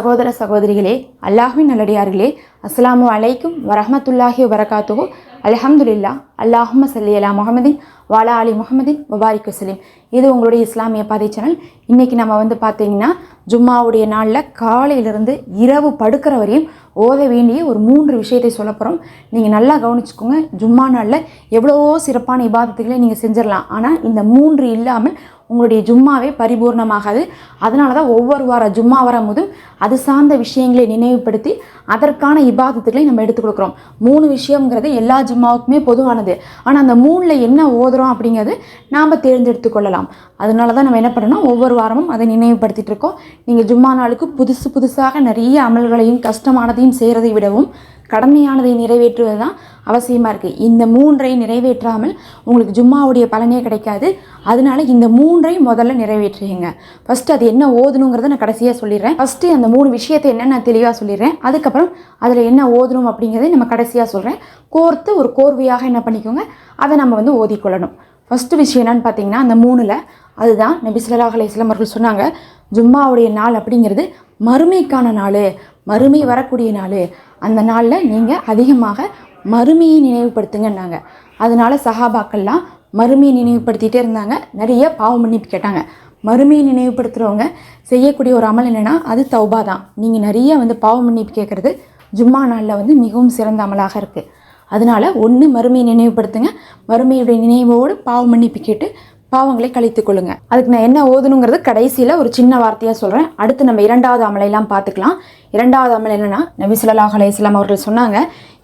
சகோதர சகோதரிகளே அல்லாஹ்வின் நல்லடியார்களே அஸ்ஸலாமு அலைக்கும் வரஹமத்துல்லாஹி வரகாத்துஹு அலஹம்துல்லா அல்லாஹும சல்லி அலா முகமதின் வாலா அலி முகமதின் முபாரிக் வசலிம் இது உங்களுடைய இஸ்லாமிய பாதை சேனல் இன்றைக்கி நம்ம வந்து பார்த்தீங்கன்னா ஜும்மாவுடைய நாளில் காலையிலிருந்து இரவு படுக்கிற வரையும் ஓத வேண்டிய ஒரு மூன்று விஷயத்தை சொல்ல போகிறோம் நீங்கள் நல்லா கவனிச்சுக்கோங்க ஜும்மா நாளில் எவ்வளவோ சிறப்பான இபாதத்துகளை நீங்கள் செஞ்சிடலாம். ஆனால் இந்த மூன்று இல்லாமல் உங்களுடைய ஜும்மாவே பரிபூர்ணமாகாது. அதனால தான் ஒவ்வொரு வார ஜும்மா வரும்போதும் அது சார்ந்த விஷயங்களை நினைவுபடுத்தி அதற்கான இபாதத்துகளை நம்ம எடுத்துக் கொடுக்குறோம். மூணு விஷயங்கிறது எல்லா ஜும்மாவுக்குமே பொதுவானது. ஆனால் அந்த மூணில் என்ன ஓதுறோம் அப்படிங்கிறது நாம் தேர்ந்தெடுத்து கொள்ளலாம். அதனால தான் நம்ம என்ன பண்ணணும்? ஒவ்வொரு வாரமும் அதை நினைவுபடுத்திகிட்டு இருக்கோம். நீங்கள் ஜும்மா நாளுக்கு புதுசு புதுசாக நிறைய அமல்களையும் கஷ்டமானதையும் செய்கிறதை விடவும் கடமையானதை நிறைவேற்றுவது தான் அவசியமாக இருக்குது இந்த மூன்றை நிறைவேற்றாமல் உங்களுக்கு ஜும்மாவுடைய பலனே கிடைக்காது. அதனால இந்த மூன்றை முதல்ல நிறைவேற்றுங்க. ஃபஸ்ட்டு அது என்ன ஓதணுங்கிறத நான் கடைசியாக சொல்லிடுறேன். ஃபஸ்ட்டு அந்த மூணு விஷயத்தை என்ன நான் தெளிவாக சொல்லிடுறேன். அதுக்கப்புறம் அதில் என்ன ஓதணும் அப்படிங்கிறத நம்ம கடைசியாக சொல்கிறேன் கோர்த்து ஒரு கோர்வையாக என்ன பண்ணிக்கோங்க. அதை நம்ம வந்து ஓதிக்கொள்ளணும். ஃபஸ்ட்டு விஷயம் என்னென்னு பார்த்தீங்கன்னா அந்த மூணில் அதுதான் நபி அலையம் அவர்கள் சொன்னாங்க. ஜும்மாவுடைய நாள் அப்படிங்கிறது மறுமைக்கான நாள். மறுமை வரக்கூடிய நாள். அந்த நாளில் நீங்கள் அதிகமாக மறுமையை நினைவுபடுத்துங்கன்னாங்க. அதனால சஹாபாக்கள்லாம் மறுமையை நினைவுபடுத்திகிட்டே இருந்தாங்க. நிறைய பாவம் மன்னிப்பு கேட்டாங்க. மறுமையை நினைவுபடுத்துகிறவங்க செய்யக்கூடிய ஒரு அமல் என்னென்னா அது தௌபா தான். நீங்கள் நிறைய வந்து பாவம் மன்னிப்பு கேட்குறது ஜும்மா நாளில் வந்து மிகவும் சிறந்த அமலாக இருக்குது அதனால் ஒன்று மறுமையை நினைவுபடுத்துங்க. மறுமையுடைய நினைவோடு பாவம் மன்னிப்பு கேட்டு பாவங்களை கழித்துக் கொள்ளுங்க. அதுக்கு நான் என்ன ஓதணுங்கிறது கடைசியில் ஒரு சின்ன வார்த்தையாக சொல்கிறேன் அடுத்து நம்ம இரண்டாவது அமலையெல்லாம் பார்த்துக்கலாம். இரண்டாவது அமல் என்னென்னா நபி ஸல்லல்லாஹு அலையம் அவர்கள் சொன்னாங்க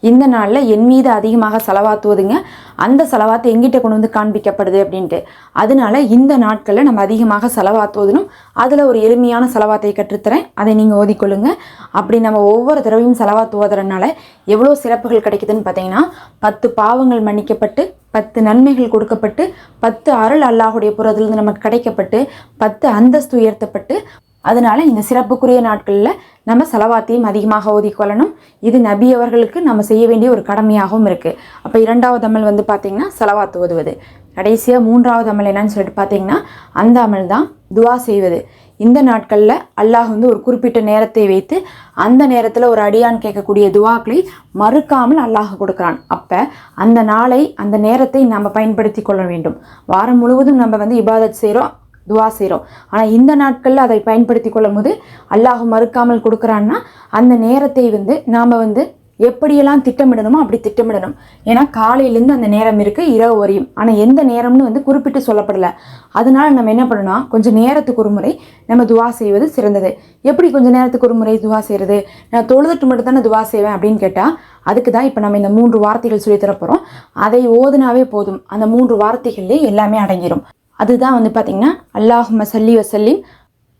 இந்த நாளில் என் மீது அதிகமாக செலவாத்துவதுங்க அந்த செலவாத்தை எங்கிட்ட கொண்டு வந்து காண்பிக்கப்படுது அப்படின்ட்டு. அதனால இந்த நாட்களில் நம்ம அதிகமாக செலவாத்துவதுனும் அதில் ஒரு எளிமையான செலவாத்தை கற்றுத்தரேன். அதை நீங்கள் ஓதிக்கொள்ளுங்க. அப்படி நம்ம ஒவ்வொரு தடவையும் செலவாத்து எவ்வளோ சிறப்புகள் கிடைக்குதுன்னு பார்த்தீங்கன்னா பத்து பாவங்கள் மன்னிக்கப்பட்டு பத்து நன்மைகள் கொடுக்கப்பட்டு பத்து அருள் அல்லாஹுடைய புறத்திலிருந்து நமக்கு கிடைக்கப்பட்டு பத்து அந்தஸ்து உயர்த்தப்பட்டு அதனால் இந்த சிறப்புக்குரிய நாட்களில் நம்ம செலவாத்தையும் அதிகமாக ஓதிக்கொள்ளணும் இது நபி அவர்களுக்கு நம்ம செய்ய வேண்டிய ஒரு கடமையாகவும் இருக்குது அப்போ இரண்டாவது அமல் வந்து பார்த்திங்கன்னா செலவாத்து ஓதுவது. கடைசியாக மூன்றாவது அமல் என்னன்னு சொல்லிட்டு பார்த்திங்கன்னா அந்த அமல் தான் துவா செய்வது. இந்த நாட்களில் அல்லாஹ் வந்து ஒரு குறிப்பிட்ட நேரத்தை வைத்து அந்த நேரத்தில் ஒரு அடியான் கேட்கக்கூடிய துவாக்களை மறுக்காமல் அல்லாஹ் கொடுக்குறான். அப்போ அந்த நாளை அந்த நேரத்தை நம்ம பயன்படுத்தி கொள்ள வேண்டும். வாரம் முழுவதும் நம்ம வந்து இபாதத் செய்கிறோம் துவா செய்கிறோம் ஆனால் இந்த நாட்களில் அதை பயன்படுத்தி கொள்ளும் போது அல்லாஹ் மறுக்காமல் கொடுக்குறான்னா அந்த நேரத்தை வந்து நாம் வந்து எப்படியெல்லாம் திட்டமிடணுமோ அப்படி திட்டமிடணும். ஏன்னா காலையிலேருந்து அந்த நேரம் இருக்குது இரவு வரையும். ஆனால் எந்த நேரம்னு வந்து குறிப்பிட்டு சொல்லப்படலை. அதனால் நம்ம என்ன பண்ணணும் கொஞ்சம் நேரத்துக்கு ஒரு முறை நம்ம துவா செய்வது சிறந்தது. எப்படி கொஞ்சம் நேரத்துக்கு ஒரு முறை துவா செய்கிறது நான் தொழுதுட்டு மட்டும் தானே துவா செய்வேன் அப்படின்னு கேட்டால் அதுக்கு தான் இப்போ நம்ம இந்த மூன்று வார்த்தைகள் சொல்லி தரப்போகிறோம் அதை ஓதுனாவே போதும். அந்த மூன்று வார்த்தைகள்லேயே எல்லாமே அடங்கிடும் அதுதான் வந்து பார்த்திங்கன்னா அல்லாஹ் சல்லி வசல்லிம்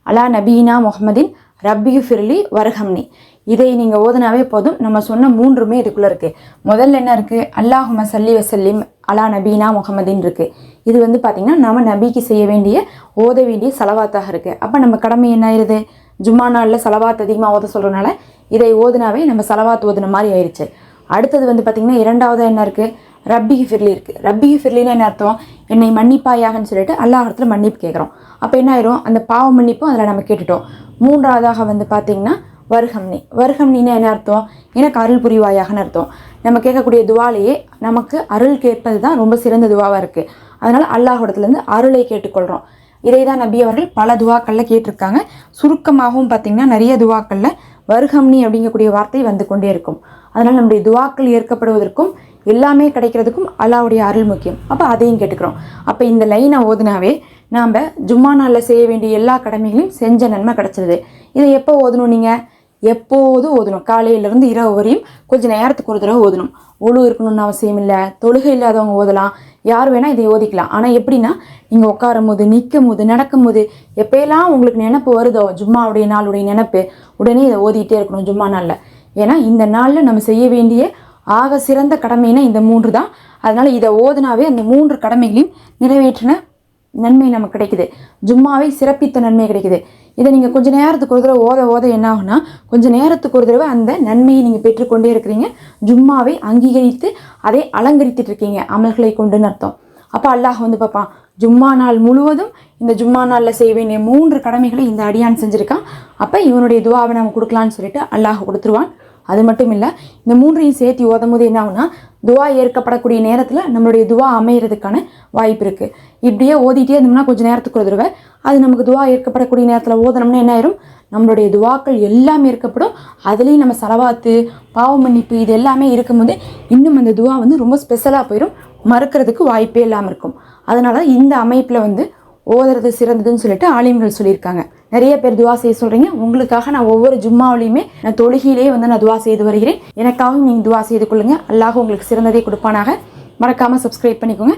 அலா நபீனா முகமதின் ரப்பியு ஃபிர்லி வரஹம்னி. இதை நீங்கள் ஓதுனாவே போதும். நம்ம சொன்ன மூன்றுமே இதுக்குள்ளே இருக்குது முதல்ல என்ன இருக்குது அல்லாஹும சல்லி வசல்லிம் அலா நபீனா முகமதின் இருக்குது இது வந்து பார்த்திங்கன்னா நம்ம நபிக்கு செய்ய வேண்டிய ஓத வேண்டிய செலவாத்தாக இருக்குது அப்போ நம்ம கடமை என்ன ஆயிடுது ஜும்மா நாளில் செலவாத் அதிகமாக ஓத சொல்கிறனால இதை ஓதுனாவே நம்ம செலவாத் ஓதுன மாதிரி ஆயிடுச்சு அடுத்தது வந்து பார்த்திங்கன்னா இரண்டாவது என்ன இருக்குது ரப்பி ஃபிர்லி இருக்குது ரப்பிகி ஃபிர்லின்னு என்ன அர்த்தம்? என்னை மன்னிப்பாயாகன்னு சொல்லிட்டு அல்லாஹ் இடத்துல மன்னிப்பு கேட்குறோம் அப்போ என்ன ஆயிரும்? அந்த பாவ மன்னிப்பும் அதில் நம்ம கேட்டுட்டோம். மூன்றாவதாக வந்து பார்த்திங்கன்னா வருகம்னி. வருகம்னின்னு என்ன அர்த்தம்? எனக்கு அருள் புரிவாயாகன்னு அர்த்தம்? நம்ம கேட்கக்கூடிய துவாலேயே நமக்கு அருள் கேட்பது தான் ரொம்ப சிறந்த துவாவாக இருக்குது அதனால் அல்லாஹோடத்துலேருந்து அருளை கேட்டுக்கொள்கிறோம் இதை தான் நபி அவர்கள் பல துவாக்களில் கேட்டிருக்காங்க. சுருக்கமாகவும் பார்த்திங்கன்னா நிறைய துவாக்களில் வருகம்னி அப்படிங்கக்கூடிய வார்த்தை வந்து கொண்டே இருக்கும். அதனால் நம்முடைய துவாக்கள் ஏற்கப்படுவதற்கும் எல்லாமே கிடைக்கிறதுக்கும் அல்லாவுடைய அருள் முக்கியம். அப்போ அதையும் கேட்டுக்கிறோம். அப்போ இந்த லைனை ஓதுனாவே நாம் ஜும்மா நாளில் செய்ய வேண்டிய எல்லா கடமைகளையும் செஞ்ச நன்மை கிடச்சிருது. இதை எப்போ ஓதணும் நீங்கள் எப்போதும் ஓதணும்? காலையிலேருந்து இரவு வரையும் கொஞ்சம் நேரத்துக்கு ஒரு தடவை ஓதணும். ஒழு இருக்கணும்னு அவசியம் இல்லை. தொழுகை இல்லாதவங்க ஓதலாம். யார் வேணால் இதை ஓதிக்கலாம். ஆனால் எப்படின்னா நீங்கள் உட்காரும் போது நிற்கும் போது நடக்கும் போது எப்போயெல்லாம் உங்களுக்கு நினப்பு வருதோ ஜும்மாவுடைய நாளுடைய நினப்பு உடனே இதை ஓதிக்கிட்டே இருக்கணும் ஜும்மா நாளில். ஏன்னா இந்த நாளில் நம்ம செய்ய வேண்டிய ஆக சிறந்த கடமைனா இந்த மூன்று தான். அதனால் இதை ஓதுனாவே அந்த மூன்று கடமைகளையும் நிறைவேற்றின நன்மை நமக்கு கிடைக்குது. ஜும்மாவை சிறப்பித்த நன்மை கிடைக்குது. இதை நீங்கள் கொஞ்சம் நேரத்துக்கு ஒரு தடவை ஓத ஓத என்ன ஆகுனா கொஞ்சம் நேரத்துக்கு ஒரு தடவை அந்த நன்மையை நீங்கள் பெற்றுக்கொண்டே இருக்கிறீங்க. ஜும்மாவை அங்கீகரித்து அதை அலங்கரித்துட்டு இருக்கீங்க. அமல்களை கொண்டுன்னு அர்த்தம். அப்போ அல்லாஹ் வந்து பார்ப்பான் ஜும்மா நாள் முழுவதும் இந்த ஜும்மா நாளில் செய்ய வேண்டிய மூன்று கடமைகளை இந்த அடியான் செஞ்சுருக்கான். அப்போ இவனுடைய துவாவை நம்ம கொடுக்கலான்னு சொல்லிட்டு அல்லாஹ் கொடுத்துருவான். அது மட்டும் இல்லை இந்த மூன்றையும் சேர்த்து ஓதும் போது என்ன ஆகுனா துவா ஏற்கப்படக்கூடிய நேரத்தில் நம்மளுடைய துவா அமையிறதுக்கான வாய்ப்பு இருக்குது இப்படியே ஓதிட்டே இருந்தோம்னா கொஞ்சம் நேரத்துக்கு ஒரு தடவை அது நமக்கு துவா ஏற்கப்படக்கூடிய நேரத்தில் ஓதனோம்னா என்ன ஆயிரும்? நம்மளுடைய துவாக்கள் எல்லாமே இருக்கப்படும் அதுலேயும் நம்ம செலவாத்து பாவ மன்னிப்பு இது எல்லாமே இருக்கும்போது இன்னும் அந்த துவா வந்து ரொம்ப ஸ்பெஷலாக போயிடும் மறுக்கிறதுக்கு வாய்ப்பே இல்லாமல் இருக்கும். அதனால இந்த அமைப்பில் வந்து ஓதுறது சிறந்ததுன்னு சொல்லிட்டு ஆலிம்கள் சொல்லியிருக்காங்க. நிறைய பேர் துவா செய்ய சொல்கிறீங்க உங்களுக்காக நான் ஒவ்வொரு ஜும்மாவிலையுமே நான் தொழுகையிலேயே வந்து நான் துவா செய்து வருகிறேன். எனக்காகவும் நீங்கள் துவா செய்து கொள்ளுங்கள் அல்லாஹ் உங்களுக்கு சிறந்ததே கொடுப்பானாக. மறக்காமல் சப்ஸ்கிரைப் பண்ணிக்கோங்க.